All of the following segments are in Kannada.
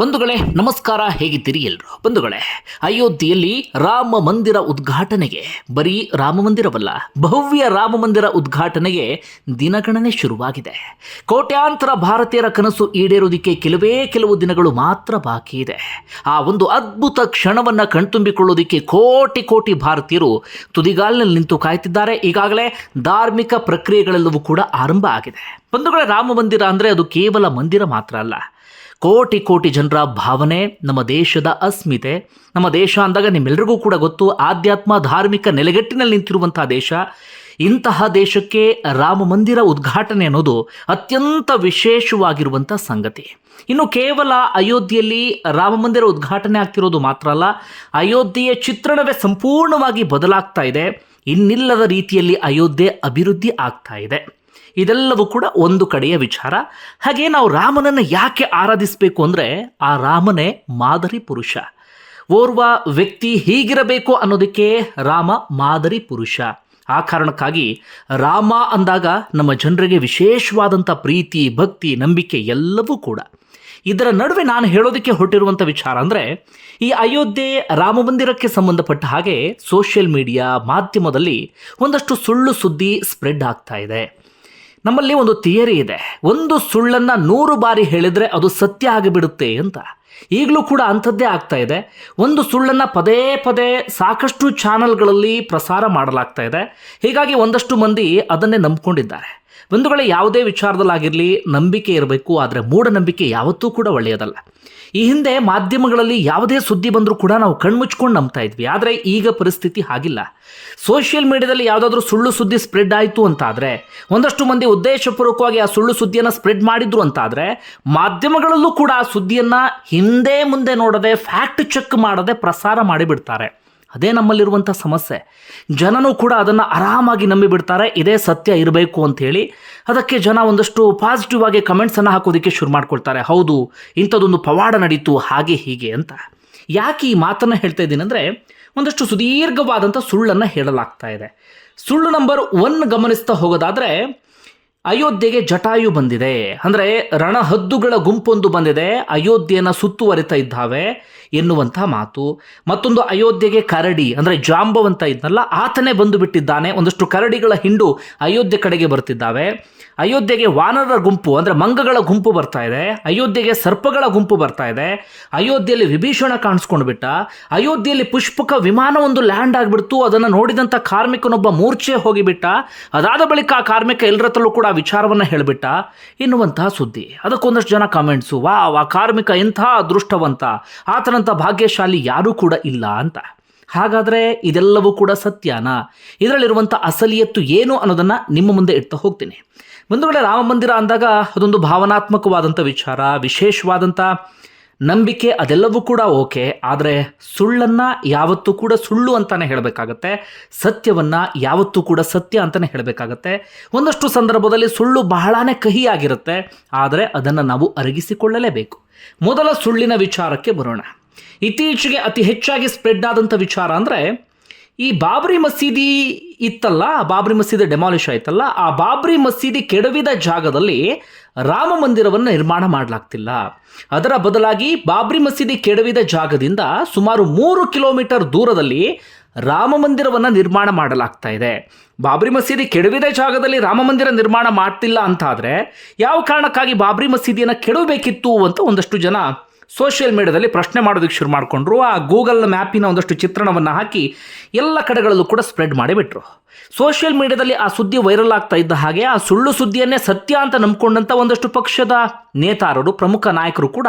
ಬಂಧುಗಳೇ, ನಮಸ್ಕಾರ ಹೇಗಿದ್ದೀರಿ ಎಲ್ಲರೂ ಬಂಧುಗಳೇ, ಅಯೋಧ್ಯೆಯಲ್ಲಿ ರಾಮ ಮಂದಿರ ಉದ್ಘಾಟನೆಗೆ, ಬರೀ ರಾಮ ಮಂದಿರವಲ್ಲ, ಭವ್ಯ ರಾಮ ಮಂದಿರ ಉದ್ಘಾಟನೆಗೆ ದಿನಗಣನೆ ಶುರುವಾಗಿದೆ. ಕೋಟ್ಯಾಂತರ ಭಾರತೀಯರ ಕನಸು ಈಡೇರುವುದಕ್ಕೆ ಕೆಲವೇ ಕೆಲವು ದಿನಗಳು ಮಾತ್ರ ಬಾಕಿ ಇದೆ. ಆ ಒಂದು ಅದ್ಭುತ ಕ್ಷಣವನ್ನು ಕಣ್ತುಂಬಿಕೊಳ್ಳೋದಕ್ಕೆ ಕೋಟಿ ಕೋಟಿ ಭಾರತೀಯರು ತುದಿಗಾಲಿನಲ್ಲಿ ನಿಂತು ಕಾಯ್ತಿದ್ದಾರೆ ಈಗಾಗಲೇ ಧಾರ್ಮಿಕ ಪ್ರಕ್ರಿಯೆಗಳೆಲ್ಲವೂ ಕೂಡ ಆರಂಭ ಆಗಿದೆ. ಬಂಧುಗಳೇ, ರಾಮ ಮಂದಿರ ಅಂದರೆ ಅದು ಕೇವಲ ಮಂದಿರ ಮಾತ್ರ ಅಲ್ಲ. ಕೋಟಿ ಕೋಟಿ ಜನರ ಭಾವನೆ, ನಮ್ಮ ದೇಶದ ಅಸ್ಮಿತೆ. ನಮ್ಮ ದೇಶ ಅಂದಾಗ ನಿಮ್ಮೆಲ್ಲರಿಗೂ ಕೂಡ ಗೊತ್ತು, ಆಧ್ಯಾತ್ಮ ಧಾರ್ಮಿಕ ನೆಲೆಗಟ್ಟಿನಲ್ಲಿ ನಿಂತಿರುವಂತಹ ದೇಶ. ಇಂತಹ ದೇಶಕ್ಕೆ ರಾಮ ಮಂದಿರ ಉದ್ಘಾಟನೆ ಅನ್ನೋದು ಅತ್ಯಂತ ವಿಶೇಷವಾಗಿರುವಂಥ ಸಂಗತಿ. ಇನ್ನು ಕೇವಲ ಅಯೋಧ್ಯೆಯಲ್ಲಿ ರಾಮ ಮಂದಿರ ಉದ್ಘಾಟನೆ ಆಗ್ತಿರೋದು ಮಾತ್ರ ಅಲ್ಲ, ಅಯೋಧ್ಯೆಯ ಚಿತ್ರಣವೇ ಸಂಪೂರ್ಣವಾಗಿ ಬದಲಾಗ್ತಾ ಇದೆ. ಇನ್ನಿಲ್ಲದ ರೀತಿಯಲ್ಲಿ ಅಯೋಧ್ಯೆ ಅಭಿವೃದ್ಧಿ ಆಗ್ತಾ ಇದೆ. ಇದೆಲ್ಲವೂ ಕೂಡ ಒಂದು ಕಡೆಯ ವಿಚಾರ. ಹಾಗೆ ನಾವು ರಾಮನನ್ನು ಯಾಕೆ ಆರಾಧಿಸಬೇಕು ಅಂದರೆ ಆ ರಾಮನೇ ಮಾದರಿ ಪುರುಷ. ಓರ್ವ ವ್ಯಕ್ತಿ ಹೀಗಿರಬೇಕು ಅನ್ನೋದಕ್ಕೆ ರಾಮ ಮಾದರಿ ಪುರುಷ. ಆ ಕಾರಣಕ್ಕಾಗಿ ರಾಮ ಅಂದಾಗ ನಮ್ಮ ಜನರಿಗೆ ವಿಶೇಷವಾದಂಥ ಪ್ರೀತಿ, ಭಕ್ತಿ, ನಂಬಿಕೆ ಎಲ್ಲವೂ ಕೂಡ. ಇದರ ನಡುವೆ ನಾನು ಹೇಳೋದಕ್ಕೆ ಹೊರಟಿರುವಂಥ ವಿಚಾರ ಅಂದರೆ, ಈ ಅಯೋಧ್ಯೆ ರಾಮ ಮಂದಿರಕ್ಕೆ ಸಂಬಂಧಪಟ್ಟ ಹಾಗೆ ಸೋಷಿಯಲ್ ಮೀಡಿಯಾ ಮಾಧ್ಯಮದಲ್ಲಿ ಒಂದಷ್ಟು ಸುಳ್ಳು ಸುದ್ದಿ ಸ್ಪ್ರೆಡ್ ಆಗ್ತಾ ಇದೆ. ನಮ್ಮಲ್ಲಿ ಒಂದು ಥಿಯರಿ ಇದೆ. ಒಂದು ಸುಳ್ಳನ್ನು ನೂರು ಬಾರಿ ಹೇಳಿದರೆ ಅದು ಸತ್ಯ ಆಗಿಬಿಡುತ್ತೆ ಅಂತ. ಈಗಲೂ ಕೂಡ ಅಂಥದ್ದೇ ಆಗ್ತಾ ಇದೆ. ಒಂದು ಸುಳ್ಳನ್ನು ಪದೇ ಪದೇ ಸಾಕಷ್ಟು ಚಾನಲ್ಗಳಲ್ಲಿ ಪ್ರಸಾರ ಮಾಡಲಾಗ್ತಾ ಇದೆ. ಹೀಗಾಗಿ ಒಂದಷ್ಟು ಮಂದಿ ಅದನ್ನೇ ನಂಬ್ಕೊಂಡಿದ್ದಾರೆ. ಬಂಧುಗಳೇ, ಯಾವುದೇ ವಿಚಾರದಲ್ಲಾಗಿರಲಿ ನಂಬಿಕೆ ಇರಬೇಕು, ಆದರೆ ಮೂಢನಂಬಿಕೆ ಯಾವತ್ತೂ ಕೂಡ ಒಳ್ಳೆಯದಲ್ಲ. ಈ ಹಿಂದೆ ಮಾಧ್ಯಮಗಳಲ್ಲಿ ಯಾವುದೇ ಸುದ್ದಿ ಬಂದರೂ ಕೂಡ ನಾವು ಕಣ್ಮುಚ್ಕೊಂಡು ನಂಬ್ತಾ ಇದ್ವಿ. ಆದರೆ ಈಗ ಪರಿಸ್ಥಿತಿ ಹಾಗಿಲ್ಲ. ಸೋಷಿಯಲ್ ಮೀಡಿಯಾದಲ್ಲಿ ಯಾವುದಾದ್ರೂ ಸುಳ್ಳು ಸುದ್ದಿ ಸ್ಪ್ರೆಡ್ ಆಯಿತು ಅಂತಾದರೆ, ಒಂದಷ್ಟು ಮಂದಿ ಉದ್ದೇಶಪೂರ್ವಕವಾಗಿ ಆ ಸುಳ್ಳು ಸುದ್ದಿಯನ್ನು ಸ್ಪ್ರೆಡ್ ಮಾಡಿದ್ರು ಅಂತಾದರೆ, ಮಾಧ್ಯಮಗಳಲ್ಲೂ ಕೂಡ ಆ ಸುದ್ದಿಯನ್ನು ಹಿಂದೆ ಮುಂದೆ ನೋಡದೆ ಫ್ಯಾಕ್ಟ್ ಚೆಕ್ ಮಾಡದೆ ಪ್ರಸಾರ ಮಾಡಿಬಿಡ್ತಾರೆ. ಅದೇ ನಮ್ಮಲ್ಲಿರುವಂಥ ಸಮಸ್ಯೆ. ಜನನೂ ಕೂಡ ಅದನ್ನು ಆರಾಮಾಗಿ ನಂಬಿಬಿಡ್ತಾರೆ. ಇದೇ ಸತ್ಯ ಇರಬೇಕು ಅಂಥೇಳಿ ಅದಕ್ಕೆ ಜನ ಒಂದಷ್ಟು ಪಾಸಿಟಿವ್ ಆಗಿ ಕಮೆಂಟ್ಸನ್ನು ಹಾಕೋದಕ್ಕೆ ಶುರು ಮಾಡ್ಕೊಳ್ತಾರೆ. ಹೌದು, ಇಂಥದ್ದೊಂದು ಪವಾಡ ನಡೀತು, ಹಾಗೆ ಹೀಗೆ ಅಂತ. ಯಾಕೆ ಈ ಮಾತನ್ನು ಹೇಳ್ತಾ ಇದ್ದೀನಿ ಅಂದರೆ ಒಂದಷ್ಟು ಸುದೀರ್ಘವಾದಂಥ ಸುಳ್ಳನ್ನು ಹೇಳಲಾಗ್ತಾ ಇದೆ. ಸುಳ್ಳು ನಂಬರ್ ಒನ್ ಗಮನಿಸ್ತಾ ಹೋಗೋದಾದರೆ ಅಯೋಧ್ಯೆಗೆ ಜಟಾಯು ಬಂದಿದೆ. ಅಂದರೆ ರಣಹದ್ದುಗಳ ಗುಂಪೊಂದು ಬಂದಿದೆ. ಅಯೋಧ್ಯೆನ ಸುತ್ತುವರಿತಾ ಇದ್ದಾವೆ ಎನ್ನುವಂಥ ಮಾತು. ಮತ್ತೊಂದು ಅಯೋಧ್ಯೆಗೆ ಕರಡಿ, ಅಂದರೆ ಜಾಂಬವಂತ ಇದ್ನಲ್ಲ, ಆತನೇ ಬಂದು ಬಿಟ್ಟಿದ್ದಾನೆ. ಒಂದಷ್ಟು ಕರಡಿಗಳ ಹಿಂಡು ಅಯೋಧ್ಯೆ ಕಡೆಗೆ ಬರ್ತಿದ್ದಾವೆ. ಅಯೋಧ್ಯೆಗೆ ವಾನರರ ಗುಂಪು, ಅಂದರೆ ಮಂಗಗಳ ಗುಂಪು ಬರ್ತಾ ಇದೆ. ಅಯೋಧ್ಯೆಗೆ ಸರ್ಪಗಳ ಗುಂಪು ಬರ್ತಾ ಇದೆ. ಅಯೋಧ್ಯೆಯಲ್ಲಿ ವಿಭೀಷಣ ಕಾಣಿಸ್ಕೊಂಡು ಬಿಟ್ಟ. ಅಯೋಧ್ಯೆಯಲ್ಲಿ ಪುಷ್ಪಕ ವಿಮಾನ ಒಂದು ಲ್ಯಾಂಡ್ ಆಗಿಬಿಡ್ತು. ಅದನ್ನು ನೋಡಿದಂಥ ಕಾರ್ಮಿಕನೊಬ್ಬ ಮೂರ್ಛೆ ಹೋಗಿಬಿಟ್ಟ. ಅದಾದ ಬಳಿಕ ಆ ಕಾರ್ಮಿಕ ಎಲ್ಲರತ್ತಲ್ಲೂ ಕೂಡ ವಿಚಾರವನ್ನು ಹೇಳಿಬಿಟ್ಟ ಎನ್ನುವಂತಹ ಸುದ್ದಿ. ಅದಕ್ಕೊಂದಷ್ಟು ಜನ ಕಾಮೆಂಟ್ಸು ವಾ ಆ ಕಾರ್ಮಿಕ ಎಂಥ ಅದೃಷ್ಟವಂತ, ಆತನಂಥ ಭಾಗ್ಯಶಾಲಿ ಯಾರೂ ಕೂಡ ಇಲ್ಲ ಅಂತ. ಹಾಗಾದರೆ ಇದೆಲ್ಲವೂ ಕೂಡ ಸತ್ಯನಾ? ಇದರಲ್ಲಿರುವಂಥ ಅಸಲಿಯತ್ತು ಏನು ಅನ್ನೋದನ್ನು ನಿಮ್ಮ ಮುಂದೆ ಇಡ್ತಾ ಹೋಗ್ತೀನಿ. ಒಂದು ವೇಳೆ ರಾಮ ಮಂದಿರ ಅಂದಾಗ ಅದೊಂದು ಭಾವನಾತ್ಮಕವಾದಂಥ ವಿಚಾರ, ವಿಶೇಷವಾದಂಥ ನಂಬಿಕೆ ಅದೆಲ್ಲವೂ ಕೂಡ ಓಕೆ, ಆದರೆ ಸುಳ್ಳನ್ನು ಯಾವತ್ತೂ ಕೂಡ ಸುಳ್ಳು ಅಂತಲೇ ಹೇಳಬೇಕಾಗತ್ತೆ, ಸತ್ಯವನ್ನು ಯಾವತ್ತೂ ಕೂಡ ಸತ್ಯ ಅಂತಲೇ ಹೇಳಬೇಕಾಗತ್ತೆ. ಒಂದಷ್ಟು ಸಂದರ್ಭದಲ್ಲಿ ಸುಳ್ಳು ಬಹಳಾನೇ ಕಹಿಯಾಗಿರುತ್ತೆ, ಆದರೆ ಅದನ್ನು ನಾವು ಅರಗಿಸಿಕೊಳ್ಳಲೇಬೇಕು. ಮೊದಲ ಸುಳ್ಳಿನ ವಿಚಾರಕ್ಕೆ ಬರೋಣ. ಇತ್ತೀಚೆಗೆ ಅತಿ ಹೆಚ್ಚಾಗಿ ಸ್ಪ್ರೆಡ್ ಆದಂಥ ವಿಚಾರ ಅಂದರೆ ಈ ಬಾಬ್ರಿ ಮಸೀದಿ ಇತ್ತಲ್ಲ, ಬಾಬ್ರಿ ಮಸೀದಿ ಡೆಮಾಲಿಷ್ ಆಯ್ತಲ್ಲ, ಆ ಬಾಬ್ರಿ ಮಸೀದಿ ಕೆಡವಿದ ಜಾಗದಲ್ಲಿ ರಾಮ ಮಂದಿರವನ್ನು ನಿರ್ಮಾಣ ಮಾಡಲಾಗ್ತಿಲ್ಲ. ಅದರ ಬದಲಾಗಿ ಬಾಬ್ರಿ ಮಸೀದಿ ಕೆಡವಿದ ಜಾಗದಿಂದ ಸುಮಾರು ಮೂರು ಕಿಲೋಮೀಟರ್ ದೂರದಲ್ಲಿ ರಾಮ ಮಂದಿರವನ್ನು ನಿರ್ಮಾಣ ಮಾಡಲಾಗ್ತಾ ಇದೆ. ಬಾಬ್ರಿ ಮಸೀದಿ ಕೆಡವಿದ ಜಾಗದಲ್ಲಿ ರಾಮ ಮಂದಿರ ನಿರ್ಮಾಣ ಮಾಡ್ತಿಲ್ಲ ಅಂತಾದರೆ ಯಾವ ಕಾರಣಕ್ಕಾಗಿ ಬಾಬ್ರಿ ಮಸೀದಿಯನ್ನು ಕೆಡವಬೇಕಿತ್ತು ಅಂತ ಒಂದಷ್ಟು ಜನ ಸೋಷಿಯಲ್ ಮೀಡಿಯಾದಲ್ಲಿ ಪ್ರಶ್ನೆ ಮಾಡೋದಕ್ಕೆ ಶುರು ಮಾಡಿಕೊಂಡ್ರು, ಆ ಗೂಗಲ್ ಮ್ಯಾಪಿನ ಒಂದಷ್ಟು ಚಿತ್ರಣವನ್ನು ಹಾಕಿ ಎಲ್ಲ ಕಡೆಗಳಲ್ಲೂ ಕೂಡ ಸ್ಪ್ರೆಡ್ ಮಾಡಿಬಿಟ್ರು ಸೋಷಿಯಲ್ ಮೀಡಿಯಾದಲ್ಲಿ ಆ ಸುದ್ದಿ ವೈರಲ್ ಆಗ್ತಾ ಇದ್ದ ಹಾಗೆ ಆ ಸುಳ್ಳು ಸುದ್ದಿಯನ್ನೇ ಸತ್ಯ ಅಂತ ನಂಬ್ಕೊಂಡಂಥ ಒಂದಷ್ಟು ಪಕ್ಷದ ನೇತಾರರು, ಪ್ರಮುಖ ನಾಯಕರು ಕೂಡ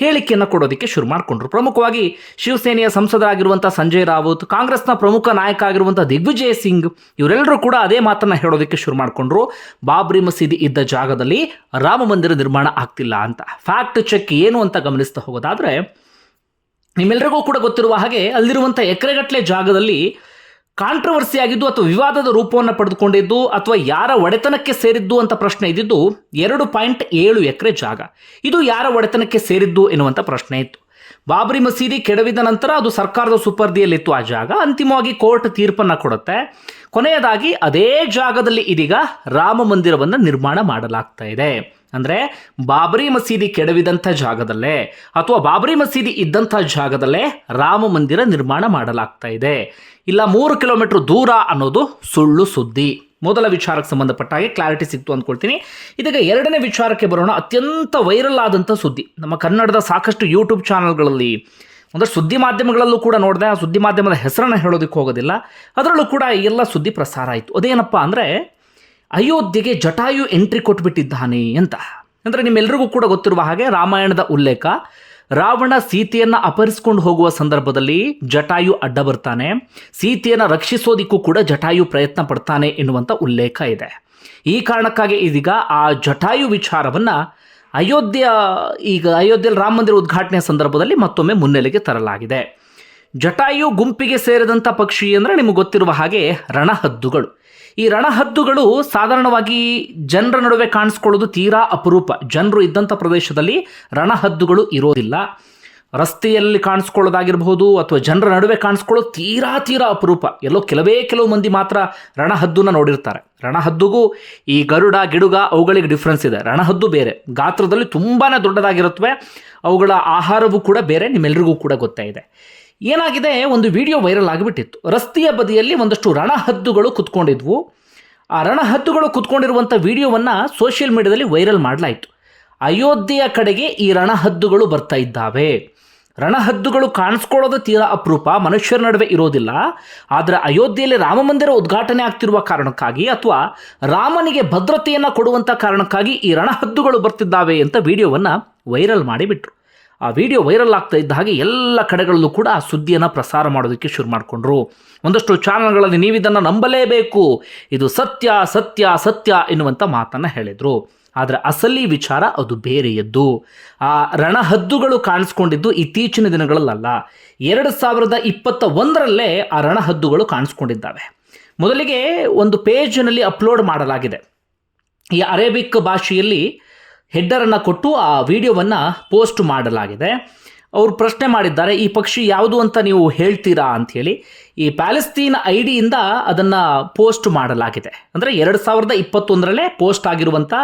ಹೇಳಿಕೆಯನ್ನು ಕೊಡೋದಕ್ಕೆ ಶುರು ಮಾಡಿಕೊಂಡ್ರು. ಪ್ರಮುಖವಾಗಿ ಶಿವಸೇನೆಯ ಸಂಸದರಾಗಿರುವಂಥ ಸಂಜಯ್ ರಾವತ್, ಕಾಂಗ್ರೆಸ್ನ ಪ್ರಮುಖ ನಾಯಕ ಆಗಿರುವಂಥ ದಿಗ್ವಿಜಯ್ ಸಿಂಗ್, ಇವರೆಲ್ಲರೂ ಕೂಡ ಅದೇ ಮಾತನ್ನು ಹೇಳೋದಕ್ಕೆ ಶುರು ಮಾಡಿಕೊಂಡ್ರು. ಬಾಬ್ರಿ ಮಸೀದಿ ಇದ್ದ ಜಾಗದಲ್ಲಿ ರಾಮ ಮಂದಿರ ನಿರ್ಮಾಣ ಆಗ್ತಿಲ್ಲ ಅಂತ. ಫ್ಯಾಕ್ಟ್ ಚೆಕ್ ಏನು ಅಂತ ಗಮನಿಸ್ತಾ ಹೋಗೋದಾದರೆ ನಿಮ್ಮೆಲ್ಲರಿಗೂ ಕೂಡ ಗೊತ್ತಿರುವ ಹಾಗೆ ಅಲ್ಲಿರುವಂಥ ಎಕರೆಗಟ್ಟಲೆ ಜಾಗದಲ್ಲಿ ಕಾಂಟ್ರವರ್ಸಿ ಆಗಿದ್ದು ಅಥವಾ ವಿವಾದದ ರೂಪವನ್ನು ಪಡೆದುಕೊಂಡಿದ್ದು ಅಥವಾ ಯಾರ ಒಡೆತನಕ್ಕೆ ಸೇರಿದ್ದು ಅಂತ ಪ್ರಶ್ನೆ ಇದ್ದಿದ್ದು ಎರಡು ಪಾಯಿಂಟ್ ಏಳು ಎಕರೆ ಜಾಗ. ಇದು ಯಾರ ಒಡೆತನಕ್ಕೆ ಸೇರಿದ್ದು ಎನ್ನುವಂಥ ಪ್ರಶ್ನೆ ಇತ್ತು. ಬಾಬ್ರಿ ಮಸೀದಿ ಕೆಡವಿದ ನಂತರ ಅದು ಸರ್ಕಾರದ ಸುಪರ್ದಿಯಲ್ಲಿತ್ತು. ಆ ಜಾಗ ಅಂತಿಮವಾಗಿ ಕೋರ್ಟ್ ತೀರ್ಪನ್ನು ಕೊಡುತ್ತೆ. ಕೊನೆಯದಾಗಿ ಅದೇ ಜಾಗದಲ್ಲಿ ಇದೀಗ ರಾಮ ಮಂದಿರವನ್ನು ನಿರ್ಮಾಣ ಮಾಡಲಾಗ್ತಾ ಇದೆ. ಅಂದರೆ ಬಾಬರಿ ಮಸೀದಿ ಕೆಡವಿದಂಥ ಜಾಗದಲ್ಲೇ ಅಥವಾ ಬಾಬರಿ ಮಸೀದಿ ಇದ್ದಂಥ ಜಾಗದಲ್ಲೇ ರಾಮ ಮಂದಿರ ನಿರ್ಮಾಣ ಮಾಡಲಾಗ್ತಾ ಇದೆ. ಇಲ್ಲ, ಮೂರು ಕಿಲೋಮೀಟರ್ ದೂರ ಅನ್ನೋದು ಸುಳ್ಳು ಸುದ್ದಿ. ಮೊದಲ ವಿಚಾರಕ್ಕೆ ಸಂಬಂಧಪಟ್ಟ ಹಾಗೆ ಕ್ಲಾರಿಟಿ ಸಿಕ್ತು ಅಂದ್ಕೊಳ್ತೀನಿ. ಇದೀಗ ಎರಡನೇ ವಿಚಾರಕ್ಕೆ ಬರೋಣ. ಅತ್ಯಂತ ವೈರಲ್ ಆದಂಥ ಸುದ್ದಿ. ನಮ್ಮ ಕನ್ನಡದ ಸಾಕಷ್ಟು ಯೂಟ್ಯೂಬ್ ಚಾನಲ್ಗಳಲ್ಲಿ ಅಂದರೆ ಸುದ್ದಿ ಮಾಧ್ಯಮಗಳಲ್ಲೂ ಕೂಡ ನೋಡಿದೆ, ಆ ಸುದ್ದಿ ಮಾಧ್ಯಮದ ಹೆಸರನ್ನು ಹೇಳೋದಕ್ಕೆ ಹೋಗೋದಿಲ್ಲ. ಅದರಲ್ಲೂ ಕೂಡ ಎಲ್ಲ ಸುದ್ದಿ ಪ್ರಸಾರ ಆಯಿತು. ಅದೇನಪ್ಪ ಅಂದರೆ ಅಯೋಧ್ಯೆಗೆ ಜಟಾಯು ಎಂಟ್ರಿ ಕೊಟ್ಬಿಟ್ಟಿದ್ದಾನೆ ಅಂತ. ಅಂದರೆ ನಿಮ್ಮೆಲ್ಲರಿಗೂ ಕೂಡ ಗೊತ್ತಿರುವ ಹಾಗೆ ರಾಮಾಯಣದ ಉಲ್ಲೇಖ, ರಾವಣ ಸೀತೆಯನ್ನು ಅಪಹರಿಸ್ಕೊಂಡು ಹೋಗುವ ಸಂದರ್ಭದಲ್ಲಿ ಜಟಾಯು ಅಡ್ಡ ಬರ್ತಾನೆ. ಸೀತೆಯನ್ನು ರಕ್ಷಿಸೋದಿಕ್ಕೂ ಕೂಡ ಜಟಾಯು ಪ್ರಯತ್ನ ಪಡ್ತಾನೆ ಎನ್ನುವಂಥ ಉಲ್ಲೇಖ ಇದೆ. ಈ ಕಾರಣಕ್ಕಾಗಿ ಇದೀಗ ಆ ಜಟಾಯು ವಿಚಾರವನ್ನು ಅಯೋಧ್ಯ ಈಗ ಅಯೋಧ್ಯೆಯಲ್ಲಿ ರಾಮ ಮಂದಿರ ಉದ್ಘಾಟನೆಯ ಸಂದರ್ಭದಲ್ಲಿ ಮತ್ತೊಮ್ಮೆ ಮುನ್ನೆಲೆಗೆ ತರಲಾಗಿದೆ. ಜಟಾಯು ಗುಂಪಿಗೆ ಸೇರಿದಂಥ ಪಕ್ಷಿ ಅಂದರೆ ನಿಮಗೆ ಗೊತ್ತಿರುವ ಹಾಗೆ ರಣಹದ್ದುಗಳು. ಈ ರಣಹದ್ದುಗಳು ಸಾಧಾರಣವಾಗಿ ಜನರ ನಡುವೆ ಕಾಣಿಸ್ಕೊಳ್ಳೋದು ತೀರಾ ಅಪರೂಪ. ಜನರು ಇದ್ದಂಥ ಪ್ರದೇಶದಲ್ಲಿ ರಣಹದ್ದುಗಳು ಇರೋದಿಲ್ಲ. ರಸ್ತೆಯಲ್ಲಿ ಕಾಣಿಸ್ಕೊಳ್ಳೋದಾಗಿರ್ಬೋದು ಅಥವಾ ಜನರ ನಡುವೆ ಕಾಣಿಸ್ಕೊಳ್ಳೋದು ತೀರಾ ತೀರಾ ಅಪರೂಪ. ಎಲ್ಲೋ ಕೆಲವೇ ಕೆಲವು ಮಂದಿ ಮಾತ್ರ ರಣಹದ್ದನ್ನು ನೋಡಿರ್ತಾರೆ. ರಣಹದ್ದುಗೂ ಈ ಗರುಡ, ಗಿಡುಗ ಅವುಗಳಿಗೆ ಡಿಫ್ರೆನ್ಸ್ ಇದೆ. ರಣಹದ್ದು ಬೇರೆ. ಗಾತ್ರದಲ್ಲಿ ತುಂಬಾ ದೊಡ್ಡದಾಗಿರುತ್ತವೆ. ಅವುಗಳ ಆಹಾರವೂ ಕೂಡ ಬೇರೆ. ನಿಮ್ಮೆಲ್ಲರಿಗೂ ಕೂಡ ಗೊತ್ತೇ ಏನಾಗಿದೆ? ಒಂದು ವಿಡಿಯೋ ವೈರಲ್ ಆಗಿಬಿಟ್ಟಿತ್ತು. ರಸ್ತೆಯ ಬದಿಯಲ್ಲಿ ಒಂದಷ್ಟು ರಣಹದ್ದುಗಳು ಕುತ್ಕೊಂಡಿದ್ವು. ಆ ರಣಹದ್ದುಗಳು ಕುತ್ಕೊಂಡಿರುವಂಥ ವಿಡಿಯೋವನ್ನು ಸೋಷಿಯಲ್ ಮೀಡಿಯಾದಲ್ಲಿ ವೈರಲ್ ಮಾಡಲಾಯಿತು. ಅಯೋಧ್ಯೆಯ ಕಡೆಗೆ ಈ ರಣಹದ್ದುಗಳು ಬರ್ತಾ ಇದ್ದಾವೆ. ರಣಹದ್ದುಗಳು ಕಾಣಿಸ್ಕೊಳ್ಳೋದು ತೀರಾ ಅಪರೂಪ. ಮನುಷ್ಯರ ನಡುವೆ ಇರೋದಿಲ್ಲ. ಆದರೆ ಅಯೋಧ್ಯೆಯಲ್ಲಿ ರಾಮ ಮಂದಿರ ಉದ್ಘಾಟನೆ ಆಗ್ತಿರುವ ಕಾರಣಕ್ಕಾಗಿ ಅಥವಾ ರಾಮನಿಗೆ ಭದ್ರತೆಯನ್ನು ಕೊಡುವಂಥ ಕಾರಣಕ್ಕಾಗಿ ಈ ರಣಹದ್ದುಗಳು ಬರ್ತಿದ್ದಾವೆ ಅಂತ ವಿಡಿಯೋವನ್ನು ವೈರಲ್ ಮಾಡಿಬಿಟ್ರು. ಆ ವಿಡಿಯೋ ವೈರಲ್ ಆಗ್ತಾ ಇದ್ದ ಹಾಗೆ ಎಲ್ಲ ಕಡೆಗಳಲ್ಲೂ ಕೂಡ ಆ ಸುದ್ದಿಯನ್ನು ಪ್ರಸಾರ ಮಾಡೋದಕ್ಕೆ ಶುರು ಮಾಡಿಕೊಂಡ್ರು. ಒಂದಷ್ಟು ಚಾನಲ್ಗಳಲ್ಲಿ ನೀವಿದನ್ನು ನಂಬಲೇಬೇಕು. ಇದು ಸತ್ಯ ಸತ್ಯ ಸತ್ಯ ಎನ್ನುವಂಥ ಮಾತನ್ನು ಹೇಳಿದರು. ಆದರೆ ಅಸಲಿ ವಿಚಾರ ಅದು ಬೇರೆಯದ್ದು. ಆ ರಣಹದ್ದುಗಳು ಕಾಣಿಸ್ಕೊಂಡಿದ್ದು ಇತ್ತೀಚಿನ ದಿನಗಳಲ್ಲ ಎರಡು ಸಾವಿರದ ಇಪ್ಪತ್ತ ಒಂದರಲ್ಲೇ ಆ ರಣಹದ್ದುಗಳು ಕಾಣಿಸ್ಕೊಂಡಿದ್ದಾವೆ. ಮೊದಲಿಗೆ ಒಂದು ಪೇಜ್ನಲ್ಲಿ ಅಪ್ಲೋಡ್ ಮಾಡಲಾಗಿದೆ. ಈ ಅರೇಬಿಕ್ ಭಾಷೆಯಲ್ಲಿ ಹೆಡ್ಡರನ್ನು ಕೊಟ್ಟು ಆ ವಿಡಿಯೋವನ್ನು ಪೋಸ್ಟ್ ಮಾಡಲಾಗಿದೆ. ಅವರು ಪ್ರಶ್ನೆ ಮಾಡಿದ್ದಾರೆ, ಈ ಪಕ್ಷಿ ಯಾವುದು ಅಂತ ನೀವು ಹೇಳ್ತೀರಾ ಅಂಥೇಳಿ ಈ ಪ್ಯಾಲೆಸ್ತೀನ್ ಐ ಡಿಯಿಂದ ಅದನ್ನು ಪೋಸ್ಟ್ ಮಾಡಲಾಗಿದೆ. ಅಂದರೆ ಎರಡು ಸಾವಿರದ ಇಪ್ಪತ್ತೊಂದರಲ್ಲೇ ಪೋಸ್ಟ್ ಆಗಿರುವಂಥ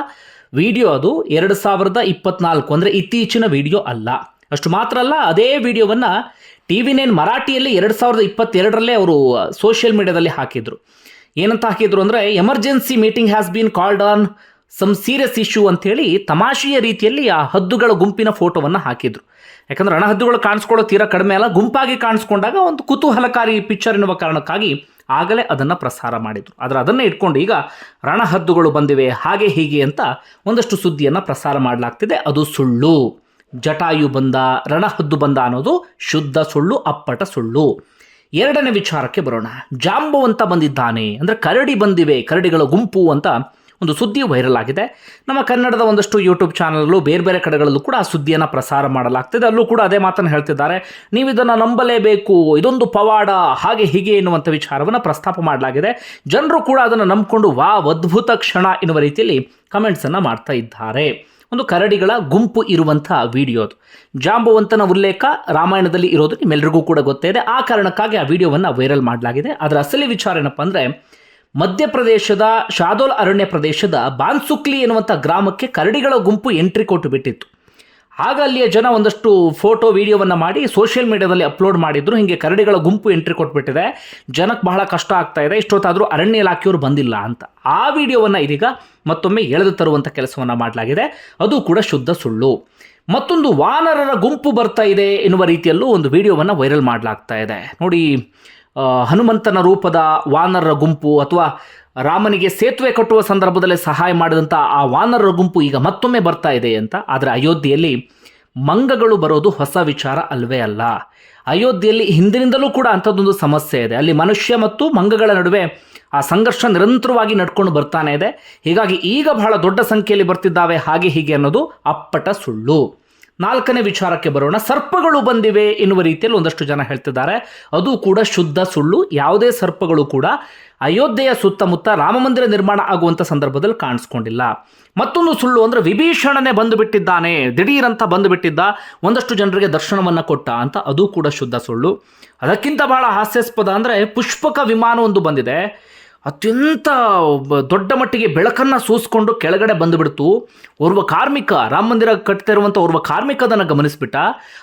ವಿಡಿಯೋ ಅದು. ಎರಡು ಸಾವಿರದ ಇಪ್ಪತ್ನಾಲ್ಕು ಅಂದರೆ ಇತ್ತೀಚಿನ ವಿಡಿಯೋ ಅಲ್ಲ. ಅಷ್ಟು ಮಾತ್ರ ಅಲ್ಲ, ಅದೇ ವಿಡಿಯೋವನ್ನು ಟಿ ವಿ ನೈನ್ ಮರಾಠಿಯಲ್ಲಿ ಎರಡು ಸಾವಿರದ ಇಪ್ಪತ್ತೆರಡರಲ್ಲೇ ಅವರು ಸೋಷಿಯಲ್ ಮೀಡಿಯಾದಲ್ಲಿ ಹಾಕಿದರು. ಏನಂತ ಹಾಕಿದ್ರು ಅಂದರೆ emergency meeting has been called on some serious issue ಅಂಥೇಳಿ ತಮಾಷೆಯ ರೀತಿಯಲ್ಲಿ ಆ ಹದ್ದುಗಳ ಗುಂಪಿನ ಫೋಟೋವನ್ನು ಹಾಕಿದ್ರು. ಯಾಕಂದ್ರೆ ರಣಹದ್ದುಗಳು ಕಾಣಿಸ್ಕೊಳ್ಳೋ ತೀರಾ ಕಡಿಮೆ ಅಲ್ಲ, ಗುಂಪಾಗಿ ಕಾಣಿಸ್ಕೊಂಡಾಗ ಒಂದು ಕುತೂಹಲಕಾರಿ ಪಿಕ್ಚರ್ ಎನ್ನುವ ಕಾರಣಕ್ಕಾಗಿ ಆಗಲೇ ಅದನ್ನು ಪ್ರಸಾರ ಮಾಡಿದರು. ಆದರೆ ಅದನ್ನೇ ಇಟ್ಕೊಂಡು ಈಗ ರಣಹದ್ದುಗಳು ಬಂದಿವೆ, ಹಾಗೆ ಹೀಗೆ ಅಂತ ಒಂದಷ್ಟು ಸುದ್ದಿಯನ್ನು ಪ್ರಸಾರ ಮಾಡಲಾಗ್ತಿದೆ. ಅದು ಸುಳ್ಳು. ಜಟಾಯು ಬಂದ, ರಣಹದ್ದು ಬಂದ ಅನ್ನೋದು ಶುದ್ಧ ಸುಳ್ಳು, ಅಪ್ಪಟ ಸುಳ್ಳು. ಎರಡನೇ ವಿಚಾರಕ್ಕೆ ಬರೋಣ. ಜಾಂಬವಂತ ಬಂದಿದ್ದಾನೆ. ಅಂದರೆ ಕರಡಿ ಬಂದಿವೆ, ಕರಡಿಗಳ ಗುಂಪು ಅಂತ ಒಂದು ಸುದ್ದಿ ವೈರಲ್ ಆಗಿದೆ. ನಮ್ಮ ಕನ್ನಡದ ಒಂದಷ್ಟು ಯೂಟ್ಯೂಬ್ ಚಾನಲ್ಗಳು ಬೇರೆ ಬೇರೆ ಕಡೆಗಳಲ್ಲೂ ಕೂಡ ಆ ಸುದ್ದಿಯನ್ನು ಪ್ರಸಾರ ಮಾಡಲಾಗ್ತಿದೆ. ಅಲ್ಲೂ ಕೂಡ ಅದೇ ಮಾತನ್ನು ಹೇಳ್ತಿದ್ದಾರೆ. ನೀವು ಇದನ್ನು ನಂಬಲೇಬೇಕು, ಇದೊಂದು ಪವಾಡ, ಹಾಗೆ ಹೀಗೆ ಎನ್ನುವಂಥ ವಿಚಾರವನ್ನು ಪ್ರಸ್ತಾಪ ಮಾಡಲಾಗಿದೆ. ಜನರು ಕೂಡ ಅದನ್ನು ನಂಬಿಕೊಂಡು ವಾ, ಅದ್ಭುತ ಕ್ಷಣ ಎನ್ನುವ ರೀತಿಯಲ್ಲಿ ಕಮೆಂಟ್ಸನ್ನು ಮಾಡ್ತಾ ಇದ್ದಾರೆ. ಒಂದು ಕರಡಿಗಳ ಗುಂಪು ಇರುವಂಥ ವಿಡಿಯೋ ಅದು. ಜಾಂಬುವಂತನ ಉಲ್ಲೇಖ ರಾಮಾಯಣದಲ್ಲಿ ಇರೋದು ನಿಮ್ಮೆಲ್ಲರಿಗೂ ಕೂಡ ಗೊತ್ತೇ ಇದೆ. ಆ ಕಾರಣಕ್ಕಾಗಿ ಆ ವಿಡಿಯೋವನ್ನು ವೈರಲ್ ಮಾಡಲಾಗಿದೆ. ಅದರ ಅಸಲಿ ವಿಚಾರ ಏನಪ್ಪ ಅಂದರೆ ಮಧ್ಯಪ್ರದೇಶದ ಶಾದೋಲ್ ಅರಣ್ಯ ಪ್ರದೇಶದ ಬಾನ್ಸುಕ್ಲಿ ಎನ್ನುವಂಥ ಗ್ರಾಮಕ್ಕೆ ಕರಡಿಗಳ ಗುಂಪು ಎಂಟ್ರಿ ಕೊಟ್ಟು ಬಿಟ್ಟಿತ್ತು. ಆಗ ಅಲ್ಲಿಯ ಜನ ಒಂದಷ್ಟು ಫೋಟೋ, ವಿಡಿಯೋವನ್ನು ಮಾಡಿ ಸೋಷಿಯಲ್ ಮೀಡಿಯಾದಲ್ಲಿ ಅಪ್ಲೋಡ್ ಮಾಡಿದ್ರು. ಹೀಗೆ ಕರಡಿಗಳ ಗುಂಪು ಎಂಟ್ರಿ ಕೊಟ್ಬಿಟ್ಟಿದೆ. ಜನಕ್ಕೆ ಬಹಳ ಕಷ್ಟ ಆಗ್ತಾ ಇದೆ. ಇಷ್ಟೊತ್ತಾದರೂ ಅರಣ್ಯ ಇಲಾಖೆಯವರು ಬಂದಿಲ್ಲ ಅಂತ. ಆ ವಿಡಿಯೋವನ್ನು ಇದೀಗ ಮತ್ತೊಮ್ಮೆ ಎಳೆದು ತರುವಂಥ ಕೆಲಸವನ್ನು ಮಾಡಲಾಗಿದೆ. ಅದು ಕೂಡ ಶುದ್ಧ ಸುಳ್ಳು. ಮತ್ತೊಂದು ವಾನರರ ಗುಂಪು ಬರ್ತಾ ಇದೆ ಎನ್ನುವ ರೀತಿಯಲ್ಲೂ ಒಂದು ವಿಡಿಯೋವನ್ನು ವೈರಲ್ ಮಾಡಲಾಗ್ತಾ ಇದೆ. ನೋಡಿ ಹನುಮಂತನ ರೂಪದ ವಾನರರ ಗುಂಪು ಅಥವಾ ರಾಮನಿಗೆ ಸೇತುವೆ ಕಟ್ಟುವ ಸಂದರ್ಭದಲ್ಲಿ ಸಹಾಯ ಮಾಡಿದಂಥ ಆ ವಾನರರ ಗುಂಪು ಈಗ ಮತ್ತೊಮ್ಮೆ ಬರ್ತಾ ಇದೆ ಅಂತ. ಆದರೆ ಅಯೋಧ್ಯೆಯಲ್ಲಿ ಮಂಗಗಳು ಬರೋದು ಹೊಸ ವಿಚಾರ ಅಲ್ವೇ ಅಲ್ಲ. ಅಯೋಧ್ಯೆಯಲ್ಲಿ ಹಿಂದಿನಿಂದಲೂ ಕೂಡ ಅಂಥದ್ದೊಂದು ಸಮಸ್ಯೆ ಇದೆ. ಅಲ್ಲಿ ಮನುಷ್ಯ ಮತ್ತು ಮಂಗಗಳ ನಡುವೆ ಆ ಸಂಘರ್ಷ ನಿರಂತರವಾಗಿ ನಡ್ಕೊಂಡು ಬರ್ತಾನೆ ಇದೆ. ಹೀಗಾಗಿ ಈಗ ಬಹಳ ದೊಡ್ಡ ಸಂಖ್ಯೆಯಲ್ಲಿ ಬರ್ತಿದ್ದಾವೆ. ಹಾಗೆ ಹೀಗೆ ಅನ್ನೋದು ಅಪ್ಪಟ ಸುಳ್ಳು. ನಾಲ್ಕನೇ ವಿಚಾರಕ್ಕೆ ಬರೋಣ. ಸರ್ಪಗಳು ಬಂದಿವೆ ಎನ್ನುವ ರೀತಿಯಲ್ಲಿ ಒಂದಷ್ಟು ಜನ ಹೇಳ್ತಿದ್ದಾರೆ. ಅದು ಕೂಡ ಶುದ್ಧ ಸುಳ್ಳು. ಯಾವುದೇ ಸರ್ಪಗಳು ಕೂಡ ಅಯೋಧ್ಯೆಯ ಸುತ್ತಮುತ್ತ ರಾಮಮಂದಿರ ನಿರ್ಮಾಣ ಆಗುವಂಥ ಸಂದರ್ಭದಲ್ಲಿ ಕಾಣಿಸ್ಕೊಂಡಿಲ್ಲ. ಮತ್ತೊಂದು ಸುಳ್ಳು ಅಂದರೆ ವಿಭೀಷಣನೇ ಬಂದು ಬಿಟ್ಟಿದ್ದಾನೆ ದಿಢೀರಂತ ಬಂದು ಬಿಟ್ಟಿದ್ದ ಒಂದಷ್ಟು ಜನರಿಗೆ ದರ್ಶನವನ್ನು ಕೊಟ್ಟ ಅಂತ ಅದು ಕೂಡ ಶುದ್ಧ ಸುಳ್ಳು. ಅದಕ್ಕಿಂತ ಬಹಳ ಹಾಸ್ಯಾಸ್ಪದ ಅಂದರೆ ಪುಷ್ಪಕ ವಿಮಾನ ಒಂದು ಬಂದಿದೆ. ಅತ್ಯಂತ ದೊಡ್ಡ ಮಟ್ಟಿಗೆ ಬೆಳಕನ್ನು ಸೂಸ್ಕೊಂಡು ಕೆಳಗಡೆ ಬಂದುಬಿಡ್ತು. ಓರ್ವ ಕಾರ್ಮಿಕ, ರಾಮ ಮಂದಿರ ಕಟ್ತಾ ಇರುವಂಥ ಓರ್ವ ಕಾರ್ಮಿಕ ಅದನ್ನು ಗಮನಿಸ್ಬಿಟ್ಟ.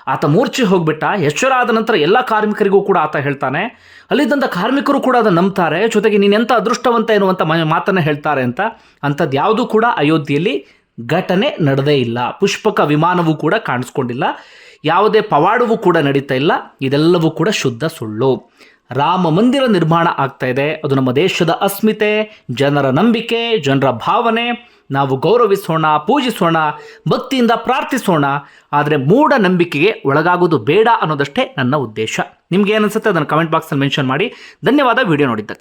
ಆತ ಮೂರ್ಛೆ ಹೋಗ್ಬಿಟ್ಟ. ಎಚ್ಚರ ಆದ ನಂತರ ಎಲ್ಲ ಕಾರ್ಮಿಕರಿಗೂ ಕೂಡ ಆತ ಹೇಳ್ತಾನೆ. ಅಲ್ಲಿದ್ದಂಥ ಕಾರ್ಮಿಕರು ಕೂಡ ಅದನ್ನು ನಂಬ್ತಾರೆ. ಜೊತೆಗೆ ನೀನು ಎಂಥ ಅದೃಷ್ಟವಂತ ಮ- ಮಾತನ್ನು ಹೇಳ್ತಾರೆ ಅಂತ. ಅಂಥದ್ದು ಯಾವುದೂ ಕೂಡ ಅಯೋಧ್ಯೆಯಲ್ಲಿ ಘಟನೆ ನಡೆದೇ ಇಲ್ಲ. ಪುಷ್ಪಕ ವಿಮಾನವೂ ಕೂಡ ಕಾಣಿಸ್ಕೊಂಡಿಲ್ಲ. ಯಾವುದೇ ಪವಾಡವೂ ಕೂಡ ನಡೀತಾ ಇಲ್ಲ. ಇದೆಲ್ಲವೂ ಕೂಡ ಶುದ್ಧ ಸುಳ್ಳು. ರಾಮ ಮಂದಿರ ನಿರ್ಮಾಣ ಆಗ್ತಾ ಇದೆ. ಅದು ನಮ್ಮ ದೇಶದ ಅಸ್ಮಿತೆ, ಜನರ ನಂಬಿಕೆ, ಜನರ ಭಾವನೆ. ನಾವು ಗೌರವಿಸೋಣ, ಪೂಜಿಸೋಣ, ಭಕ್ತಿಯಿಂದ ಪ್ರಾರ್ಥಿಸೋಣ. ಆದರೆ ಮೂಢ ನಂಬಿಕೆಗೆ ಒಳಗಾಗೋದು ಬೇಡ ಅನ್ನೋದಷ್ಟೇ ನನ್ನ ಉದ್ದೇಶ. ನಿಮ್ಗೆ ಏನನ್ಸುತ್ತೆ ಅದನ್ನು ಕಮೆಂಟ್ ಬಾಕ್ಸಲ್ಲಿ ಮೆನ್ಷನ್ ಮಾಡಿ. ಧನ್ಯವಾದ. ವಿಡಿಯೋ ನೋಡಿದ್ದಕ್ಕೆ.